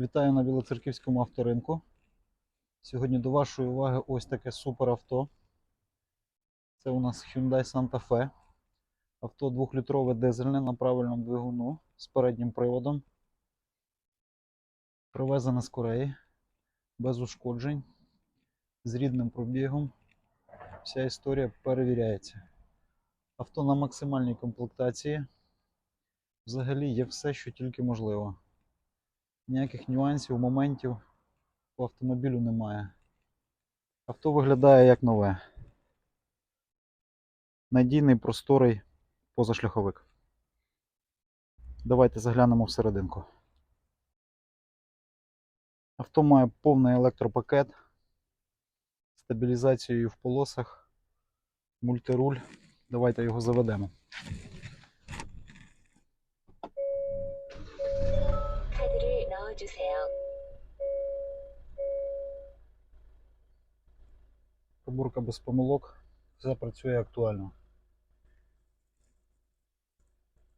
Вітаю на Білоцерківському авторинку. Сьогодні до вашої уваги ось таке суперавто. Це у нас Hyundai Santa Fe. Авто 2-літрове дизельне на правильному двигуну з переднім приводом. Привезене з Кореї, без ушкоджень, з рідним пробігом. Вся історія перевіряється. Авто на максимальній комплектації. Взагалі є все, що тільки можливо. Ніяких нюансів, моментів по автомобілю немає. Авто виглядає як нове. Надійний, просторий позашляховик. Давайте заглянемо всерединку. Авто має повний електропакет, стабілізацією в полосах, мультируль. Давайте його заведемо. 카드를 넣어주세요. Пробурка без помилок, все працює актуально.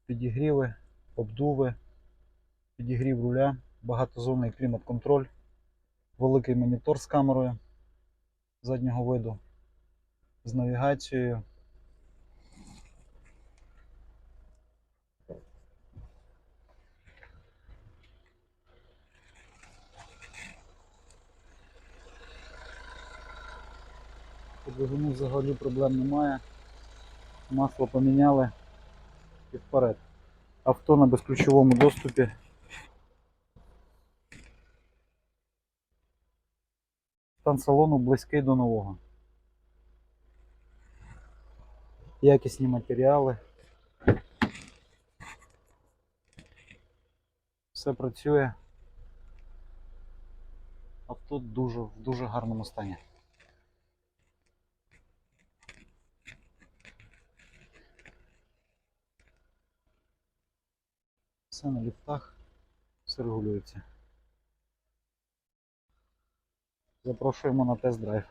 Підігріви, обдуви, підігрів руля, багатозонний клімат-контроль, великий монітор з камерою заднього виду, з навігацією. По двигуну взагалі проблем немає. Масло поміняли і вперед. Авто на безключовому доступі. Стан салону близький до нового. Якісні матеріали. Все працює. Авто дуже в дуже гарному стані. Все на ліфтах, все регулюється. Запрошуємо на тест-драйв.